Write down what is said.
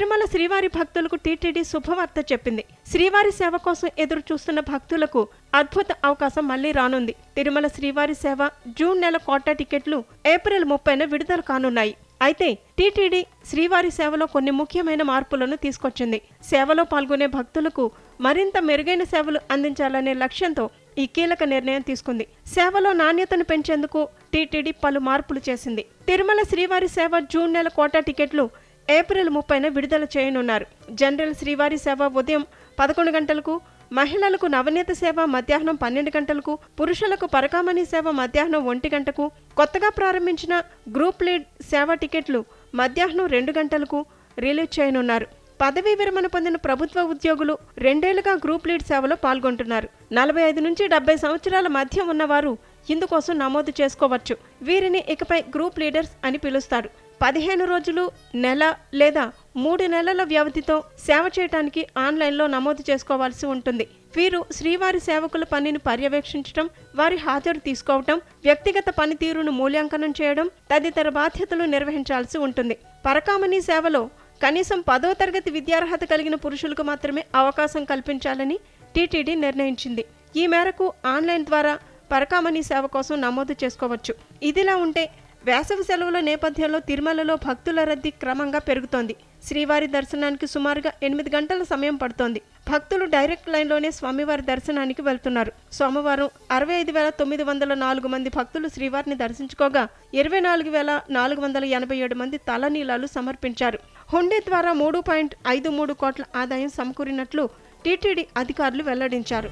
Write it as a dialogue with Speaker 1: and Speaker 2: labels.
Speaker 1: తిరుమల శ్రీవారి భక్తులకు టీటీడీ శుభవార్త చెప్పింది. శ్రీవారి సేవ కోసం ఎదురు చూస్తున్న భక్తులకు అద్భుత అవకాశం మళ్ళీ రానుంది. తిరుమల శ్రీవారి సేవ జూన్ నెల కోటా టికెట్లు ఏప్రిల్ ముప్పైన విడుదల కానున్నాయి. అయితే టీటీడీ శ్రీవారి సేవలో కొన్ని ముఖ్యమైన మార్పులను తీసుకొచ్చింది. సేవలో పాల్గొనే భక్తులకు మరింత మెరుగైన సేవలు అందించాలనే లక్ష్యంతో ఈ కీలక నిర్ణయం తీసుకుంది. సేవలో నాణ్యతను పెంచేందుకు టీటీడీ పలు మార్పులు చేసింది. తిరుమల శ్రీవారి సేవ జూన్ నెల కోటా టికెట్లు ఏప్రిల్ ముప్పైన విడుదల చేయనున్నారు. జనరల్ శ్రీవారి సేవ ఉదయం పదకొండు గంటలకు మహిళలకు నవనీత సేవ మధ్యాహ్నం పన్నెండు గంటలకు పురుషులకు పరకామణి సేవ మధ్యాహ్నం ఒంటి గంటకు కొత్తగా ప్రారంభించిన గ్రూప్ లీడ్ సేవ టికెట్లు మధ్యాహ్నం రెండు గంటలకు రిలీజ్ చేయనున్నారు. పదవీ విరమణ పొందిన ప్రభుత్వ ఉద్యోగులు రెండేళ్ళుగా గ్రూప్ లీడ్ సేవలో పాల్గొంటున్నారు. నలభై ఐదు నుంచి డెబ్బై సంవత్సరాల మధ్య ఉన్నవారు ఇందుకోసం నమోదు చేసుకోవచ్చు. వీరిని ఇకపై గ్రూప్ లీడర్స్ అని పిలుస్తారు. పదిహేను రోజులు నెల లేదా మూడు నెలల వ్యవధితో సేవ చేయటానికి ఆన్లైన్లో నమోదు చేసుకోవాల్సి ఉంటుంది. వీరు శ్రీవారి సేవకుల పనిని పర్యవేక్షించడం వారి హాజరు తీసుకోవటం వ్యక్తిగత పనితీరును మూల్యాంకనం చేయడం తదితర బాధ్యతలు నిర్వహించాల్సి ఉంటుంది. పరకామణి సేవలో కనీసం పదో తరగతి విద్యార్హత కలిగిన పురుషులకు మాత్రమే అవకాశం కల్పించాలని టీటీడీ నిర్ణయించింది. ఈ మేరకు ఆన్లైన్ ద్వారా పరకామణి సేవ కోసం నమోదు చేసుకోవచ్చు. ఇదిలా ఉంటే వేసవి సెలవుల నేపథ్యంలో తిరుమలలో భక్తుల రద్దీ క్రమంగా పెరుగుతోంది. శ్రీవారి దర్శనానికి సుమారుగా ఎనిమిది గంటల సమయం పడుతోంది. భక్తులు డైరెక్ట్ లైన్లోనే స్వామివారి దర్శనానికి వెళ్తున్నారు. సోమవారం అరవై ఐదు వేల తొమ్మిది వందల నాలుగు మంది భక్తులు శ్రీవారిని దర్శించుకోగా ఇరవై నాలుగు వేల నాలుగు వందల ఎనభై ఏడు మంది తలనీలాలు సమర్పించారు. హుండీ ద్వారా మూడు పాయింట్ ఐదు మూడు కోట్ల ఆదాయం సమకూరినట్లు టీటీడీ అధికారులు వెల్లడించారు.